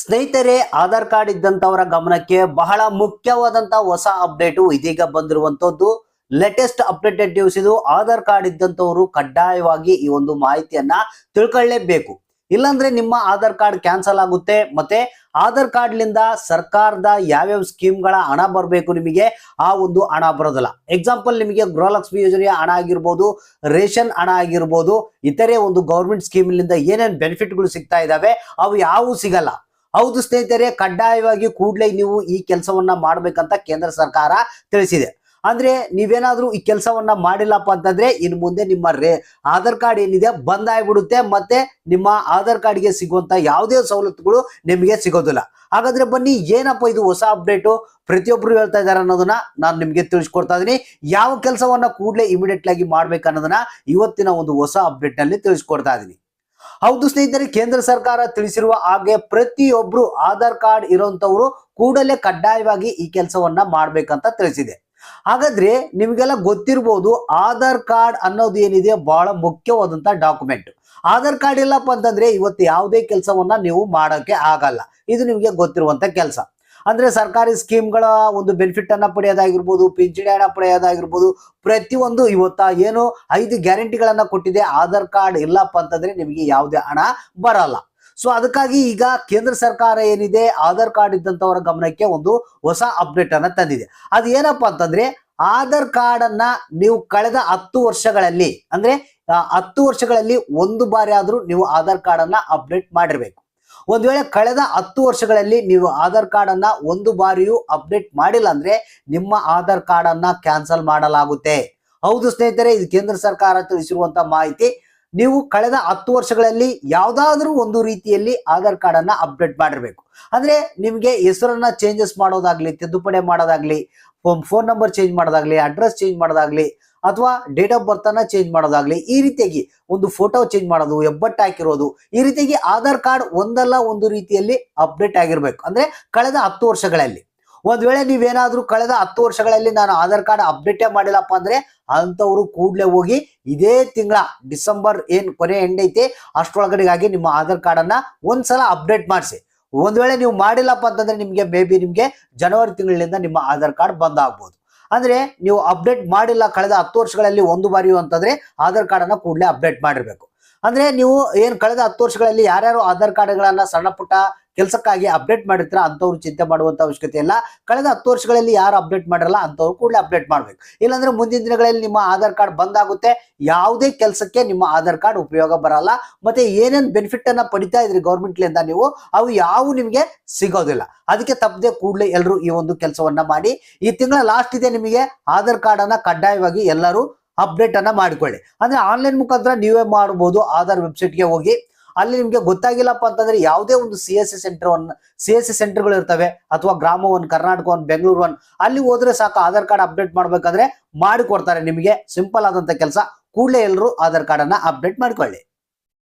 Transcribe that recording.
ಸ್ನೇಹಿತರೆ, ಆಧಾರ್ ಕಾರ್ಡ್ ಇದ್ದಂತವರ ಗಮನಕ್ಕೆ ಬಹಳ ಮುಖ್ಯವಾದಂತ ಹೊಸ ಅಪ್ಡೇಟು ಇದೀಗ ಬಂದಿರುವಂತದ್ದು ಲೇಟೆಸ್ಟ್ ಅಪ್ಡೇಟೆಡ್ ನ್ಯೂಸ್ ಇದು. ಆಧಾರ್ ಕಾರ್ಡ್ ಇದ್ದಂತವರು ಕಡ್ಡಾಯವಾಗಿ ಈ ಒಂದು ಮಾಹಿತಿಯನ್ನ ತಿಳ್ಕೊಳ್ಳೇಬೇಕು. ಇಲ್ಲಾಂದ್ರೆ ನಿಮ್ಮ ಆಧಾರ್ ಕಾರ್ಡ್ ಕ್ಯಾನ್ಸಲ್ ಆಗುತ್ತೆ. ಮತ್ತೆ ಆಧಾರ್ ಕಾರ್ಡ್ಲಿಂದ ಸರ್ಕಾರದ ಯಾವ್ಯಾವ ಸ್ಕೀಮ್ಗಳ ಹಣ ಬರಬೇಕು ನಿಮಗೆ? ಆ ಒಂದು ಹಣ ಬರೋದಿಲ್ಲ. ಎಕ್ಸಾಂಪಲ್ ನಿಮಗೆ ಗೃಹಲಕ್ಷ್ಮಿ ಯೋಜನೆಯ ಹಣ ಆಗಿರ್ಬೋದು, ರೇಷನ್ ಹಣ ಆಗಿರ್ಬೋದು, ಇತರೆ ಒಂದು ಗೌರ್ಮೆಂಟ್ ಸ್ಕೀಮ್ಲಿಂದ ಏನೇನು ಬೆನಿಫಿಟ್ಗಳು ಸಿಗ್ತಾ ಇದಾವೆ, ಅವು ಯಾವೂ ಸಿಗಲ್ಲ. ಹೌದು ಸ್ನೇಹಿತರೆ, ಕಡ್ಡಾಯವಾಗಿ ಕೂಡಲೇ ನೀವು ಈ ಕೆಲಸವನ್ನ ಮಾಡ್ಬೇಕಂತ ಕೇಂದ್ರ ಸರ್ಕಾರ ತಿಳಿಸಿದೆ. ಅಂದ್ರೆ ನೀವೇನಾದ್ರೂ ಈ ಕೆಲಸವನ್ನ ಮಾಡಿಲ್ಲಪ್ಪ ಅಂತಂದ್ರೆ ಇನ್ನು ಮುಂದೆ ನಿಮ್ಮ ಆಧಾರ್ ಕಾರ್ಡ್ ಏನಿದೆ ಬಂದ್ ಆಗ್ಬಿಡುತ್ತೆ ಮತ್ತೆ ನಿಮ್ಮ ಆಧಾರ್ ಕಾರ್ಡ್ಗೆ ಸಿಗುವಂತ ಯಾವುದೇ ಸವಲತ್ತುಗಳು ನಿಮಗೆ ಸಿಗೋದಿಲ್ಲ. ಹಾಗಾದ್ರೆ ಬನ್ನಿ, ಏನಪ್ಪ ಇದು ಹೊಸ ಅಪ್ಡೇಟು? ಪ್ರತಿಯೊಬ್ಬರು ಹೇಳ್ತಾ ಇದ್ದಾರೆ ಅನ್ನೋದನ್ನ ನಾನು ನಿಮಗೆ ತಿಳಿಸ್ಕೊಡ್ತಾ ಇದೀನಿ. ಯಾವ ಕೆಲಸವನ್ನ ಕೂಡಲೇ ಇಮಿಡಿಯೇಟ್ ಆಗಿ ಮಾಡ್ಬೇಕು ಅನ್ನೋದನ್ನ ಇವತ್ತಿನ ಒಂದು ಹೊಸ ಅಪ್ಡೇಟ್ನಲ್ಲಿ ತಿಳಿಸ್ಕೊಡ್ತಾ ಇದೀನಿ. ಹೌದು ಸ್ನೇಹಿತರೆ, ಕೇಂದ್ರ ಸರ್ಕಾರ ತಿಳಿಸಿರುವ ಹಾಗೆ ಪ್ರತಿಯೊಬ್ರು ಆಧಾರ್ ಕಾರ್ಡ್ ಇರೋಂಥವ್ರು ಕೂಡಲೇ ಕಡ್ಡಾಯವಾಗಿ ಈ ಕೆಲಸವನ್ನ ಮಾಡ್ಬೇಕಂತ ತಿಳಿಸಿದೆ. ಹಾಗಾದ್ರೆ ನಿಮಗೆಲ್ಲ ಗೊತ್ತಿರ್ಬೋದು ಆಧಾರ್ ಕಾರ್ಡ್ ಅನ್ನೋದು ಏನಿದೆ ಬಹಳ ಮುಖ್ಯವಾದಂತ ಡಾಕ್ಯುಮೆಂಟ್. ಆಧಾರ್ ಕಾರ್ಡ್ ಇಲ್ಲಪ್ಪ ಅಂತಂದ್ರೆ ಇವತ್ತು ಯಾವುದೇ ಕೆಲಸವನ್ನ ನೀವು ಮಾಡೋಕೆ ಆಗಲ್ಲ. ಇದು ನಿಮಗೆ ಗೊತ್ತಿರುವಂತ ಕೆಲಸ. ಅಂದ್ರೆ ಸರ್ಕಾರಿ ಸ್ಕೀಮ್ಗಳ ಒಂದು ಬೆನಿಫಿಟ್ ಅನ್ನ ಪಡೆಯೋದಾಗಿರ್ಬೋದು, ಪಿಂಚಣಿ ಹಣ ಪಡೆಯೋದಾಗಿರ್ಬೋದು, ಪ್ರತಿಯೊಂದು ಇವತ್ತ ಏನು ಐದು ಗ್ಯಾರಂಟಿಗಳನ್ನ ಕೊಟ್ಟಿದೆ, ಆಧಾರ್ ಕಾರ್ಡ್ ಇಲ್ಲಪ್ಪ ಅಂತಂದ್ರೆ ನಿಮಗೆ ಯಾವುದೇ ಹಣ ಬರಲ್ಲ. ಸೊ ಅದಕ್ಕಾಗಿ ಈಗ ಕೇಂದ್ರ ಸರ್ಕಾರ ಏನಿದೆ, ಆಧಾರ್ ಕಾರ್ಡ್ ಇದ್ದಂತವರ ಗಮನಕ್ಕೆ ಒಂದು ಹೊಸ ಅಪ್ಡೇಟ್ ಅನ್ನ ತಂದಿದೆ. ಅದು ಏನಪ್ಪ ಅಂತಂದ್ರೆ, ಆಧಾರ್ ಕಾರ್ಡ್ ಅನ್ನ ನೀವು ಕಳೆದ ಹತ್ತು ವರ್ಷಗಳಲ್ಲಿ, ಅಂದ್ರೆ ಹತ್ತು ವರ್ಷಗಳಲ್ಲಿ ಒಂದು ಬಾರಿ ಆದ್ರೂ ನೀವು ಆಧಾರ್ ಕಾರ್ಡ್ ಅನ್ನ ಅಪ್ಡೇಟ್ ಮಾಡಿರ್ಬೇಕು. ಒಂದ್ ವೇಳೆ ಕಳೆದ ಹತ್ತು ವರ್ಷಗಳಲ್ಲಿ ನೀವು ಆಧಾರ್ ಕಾರ್ಡ್ ಅನ್ನ ಒಂದು ಬಾರಿಯೂ ಅಪ್ಡೇಟ್ ಮಾಡಿಲ್ಲ ಅಂದ್ರೆ ನಿಮ್ಮ ಆಧಾರ್ ಕಾರ್ಡ್ ಅನ್ನ ಕ್ಯಾನ್ಸಲ್ ಮಾಡಲಾಗುತ್ತೆ. ಹೌದು ಸ್ನೇಹಿತರೆ, ಇದು ಕೇಂದ್ರ ಸರ್ಕಾರ ತಿಳಿಸಿರುವಂತಹ ಮಾಹಿತಿ. ನೀವು ಕಳೆದ ಹತ್ತು ವರ್ಷಗಳಲ್ಲಿ ಯಾವ್ದಾದ್ರೂ ಒಂದು ರೀತಿಯಲ್ಲಿ ಆಧಾರ್ ಕಾರ್ಡ್ ಅನ್ನ ಅಪ್ಡೇಟ್ ಮಾಡಿರ್ಬೇಕು. ಅಂದ್ರೆ ನಿಮ್ಗೆ ಹೆಸರನ್ನ ಚೇಂಜಸ್ ಮಾಡೋದಾಗ್ಲಿ, ತಿದ್ದುಪಡಿ ಮಾಡೋದಾಗ್ಲಿ, ಫೋನ್ ನಂಬರ್ ಚೇಂಜ್ ಮಾಡೋದಾಗ್ಲಿ ಅಡ್ರೆಸ್ ಚೇಂಜ್ ಮಾಡೋದಾಗ್ಲಿ ಅಥವಾ ಡೇಟ್ ಆಫ್ ಬರ್ತ್ ಅನ್ನ ಚೇಂಜ್ ಮಾಡೋದಾಗ್ಲಿ, ಈ ರೀತಿಯಾಗಿ ಒಂದು ಫೋಟೋ ಚೇಂಜ್ ಮಾಡೋದು, ಹೆಬ್ಬಟ್ಟು ಹಾಕಿರೋದು, ಈ ರೀತಿಯಾಗಿ ಆಧಾರ್ ಕಾರ್ಡ್ ಒಂದಲ್ಲ ಒಂದು ರೀತಿಯಲ್ಲಿ ಅಪ್ಡೇಟ್ ಆಗಿರ್ಬೇಕು. ಅಂದ್ರೆ ಕಳೆದ ಹತ್ತು ವರ್ಷಗಳಲ್ಲಿ. ಒಂದ್ ವೇಳೆ ನೀವೇನಾದ್ರೂ ಕಳೆದ ಹತ್ತು ವರ್ಷಗಳಲ್ಲಿ ನಾನು ಆಧಾರ್ ಕಾರ್ಡ್ ಅಪ್ಡೇಟೇ ಮಾಡಿಲ್ಲಪ್ಪ ಅಂದ್ರೆ ಅಂತವ್ರು ಕೂಡಲೇ ಹೋಗಿ ಇದೇ ತಿಂಗಳ, ಡಿಸೆಂಬರ್ ಏನ್ ಕೊನೆ ಎಂಡ್ ಐತೆ ಅಷ್ಟೊಳಗಡೆಗಾಗಿ ನಿಮ್ಮ ಆಧಾರ್ ಕಾರ್ಡ್ ಅನ್ನ ಒಂದ್ಸಲ ಅಪ್ಡೇಟ್ ಮಾಡಿಸಿ. ಒಂದ್ ವೇಳೆ ನೀವು ಮಾಡಿಲ್ಲಪ್ಪ ಅಂತಂದ್ರೆ ನಿಮ್ಗೆ ಮೇ ಬಿ ನಿಮ್ಗೆ ಜನವರಿ ತಿಂಗಳಿಂದ ನಿಮ್ಮ ಆಧಾರ್ ಕಾರ್ಡ್ ಬಂದ್ ಆಗ್ಬೋದು. ಅಂದ್ರೆ ನೀವು ಅಪ್ಡೇಟ್ ಮಾಡಿಲ್ಲ ಕಳೆದ ಹತ್ತು ವರ್ಷಗಳಲ್ಲಿ ಒಂದು ಬಾರಿ ಅಂತಂದ್ರೆ ಆಧಾರ್ ಕಾರ್ಡ್ ಅನ್ನ ಕೂಡಲೇ ಅಪ್ಡೇಟ್ ಮಾಡಿರ್ಬೇಕು. ಅಂದ್ರೆ ನೀವು ಏನ್ ಕಳೆದ ಹತ್ತು ವರ್ಷಗಳಲ್ಲಿ ಯಾರ್ಯಾರು ಆಧಾರ್ ಕಾರ್ಡ್ಗಳನ್ನ ಸಣ್ಣ ಪುಟ್ಟ ಕೆಲಸಕ್ಕಾಗಿ ಅಪ್ಡೇಟ್ ಮಾಡಿರ್ತಾರೆ ಅಂತವ್ರು ಚಿಂತೆ ಮಾಡುವಂತ ಅವಶ್ಯಕತೆ ಇಲ್ಲ. ಕಳೆದ ಹತ್ತು ವರ್ಷಗಳಲ್ಲಿ ಯಾರು ಅಪ್ಡೇಟ್ ಮಾಡಿರಲ್ಲ ಅಂತವ್ರು ಕೂಡಲೇ ಅಪ್ಡೇಟ್ ಮಾಡ್ಬೇಕು. ಇಲ್ಲಾಂದ್ರೆ ಮುಂದಿನ ದಿನಗಳಲ್ಲಿ ನಿಮ್ಮ ಆಧಾರ್ ಕಾರ್ಡ್ ಬಂದಾಗುತ್ತೆ ಯಾವುದೇ ಕೆಲಸಕ್ಕೆ ನಿಮ್ಮ ಆಧಾರ್ ಕಾರ್ಡ್ ಉಪಯೋಗ ಬರಲ್ಲ. ಮತ್ತೆ ಏನೇನು ಬೆನಿಫಿಟ್ ಅನ್ನ ಪಡಿತಾ ಇದ್ರಿ ಗೌರ್ಮೆಂಟ್ಲಿಂದ ನೀವು, ಅವು ಯಾವ ನಿಮಗೆ ಸಿಗೋದಿಲ್ಲ. ಅದಕ್ಕೆ ತಪ್ಪದೆ ಕೂಡಲೇ ಎಲ್ಲರೂ ಈ ಒಂದು ಕೆಲಸವನ್ನ ಮಾಡಿ. ಈ ತಿಂಗಳ ಲಾಸ್ಟ್ ಇದೆ ನಿಮಗೆ, ಆಧಾರ್ ಕಾರ್ಡ್ ಅನ್ನ ಕಡ್ಡಾಯವಾಗಿ ಎಲ್ಲರೂ ಅಪ್ಡೇಟ್ ಅನ್ನ ಮಾಡಿಕೊಳ್ಳಿ. ಅಂದ್ರೆ ಆನ್ಲೈನ್ ಮುಖಾಂತರ ನೀವೇ ಮಾಡಬಹುದು ಆಧಾರ್ ವೆಬ್ಸೈಟ್ಗೆ ಹೋಗಿ. ಅಲ್ಲಿ ನಿಮ್ಗೆ ಗೊತ್ತಾಗಿಲ್ಲಪ್ಪ ಅಂತಂದ್ರೆ ಯಾವುದೇ ಒಂದು C S C centre one C S C ಸೆಂಟರ್ಗಳು ಇರ್ತವೆ ಅಥವಾ Grama one Karnataka one Bengaluru one ಅಲ್ಲಿ ಹೋದ್ರೆ ಸಾಕು ಆಧಾರ್ ಕಾರ್ಡ್ ಅಪ್ಡೇಟ್ ಮಾಡ್ಬೇಕಾದ್ರೆ ಮಾಡಿಕೊಡ್ತಾರೆ ನಿಮಗೆ ಸಿಂಪಲ್ ಆದಂತ ಕೆಲಸ. ಕೂಡಲೇ ಎಲ್ಲರೂ ಆಧಾರ್ ಕಾರ್ಡ್ ಅನ್ನ ಅಪ್ಡೇಟ್ ಮಾಡ್ಕೊಳ್ಳಿ.